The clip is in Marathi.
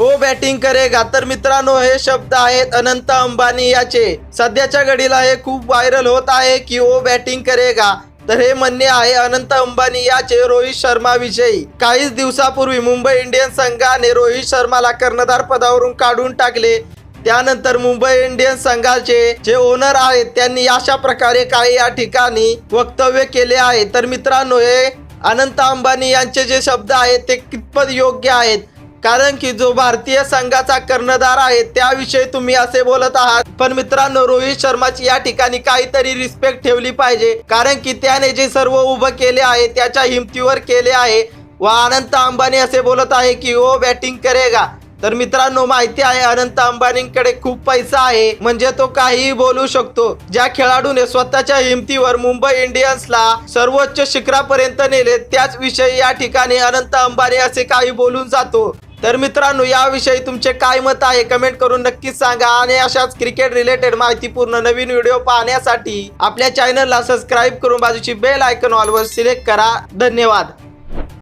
ओ बॅटिंग करेगा तर मित्रांनो हे शब्द आहेत अनंत अंबानी याचे. सध्याच्या घडीला हे खूप व्हायरल होत आहे की ओ बॅटिंग करेगा तर हे म्हणणे आहे अनंत अंबानी याचे रोहित शर्मा विषयी काहीच दिवसापूर्वी मुंबई इंडियन्स संघाने रोहित शर्माला कर्णधार पदावरून काढून टाकले. त्यानंतर मुंबई इंडियन्स संघाचे जे ओनर आहेत त्यांनी अशा प्रकारे काही या ठिकाणी वक्तव्य केले आहे. तर मित्रांनो हे अनंत अंबानी यांचे जे शब्द आहेत ते कितपत योग्य आहेत? कारण की जो भारतीय संघाचा कर्णधार आहे त्याविषयी तुम्ही असे बोलत आहात. पण मित्रांनो रोहित शर्माची या ठिकाणी काहीतरी रिस्पेक्ट ठेवली पाहिजे. कारण की त्याने जे सर्व उभं केले आहे त्याच्या हिमतीवर केले आहे. व अनंत अंबानी असे बोलत आहे की ओ बॅटिंग करेगा. तर मित्रांनो माहिती आहे अनंत अंबानींकडे खूप पैसा आहे. म्हणजे तो काहीही बोलू शकतो. ज्या खेळाडूने स्वतःच्या हिमतीवर मुंबई इंडियन्सला सर्वोच्च शिखरापर्यंत नेले त्याच विषयी या ठिकाणी अनंत अंबानी असे काही बोलून जातो. तर मित्रांनो याविषयी तुमचे काय मत आहे कमेंट करून नक्कीच सांगा. आणि अशाच क्रिकेट रिलेटेड माहितीपूर्ण नवीन व्हिडिओ पाहण्यासाठी आपल्या चॅनलला सबस्क्राईब करून बाजूची बेल आयकॉन ऑलवर सिलेक्ट करा. धन्यवाद.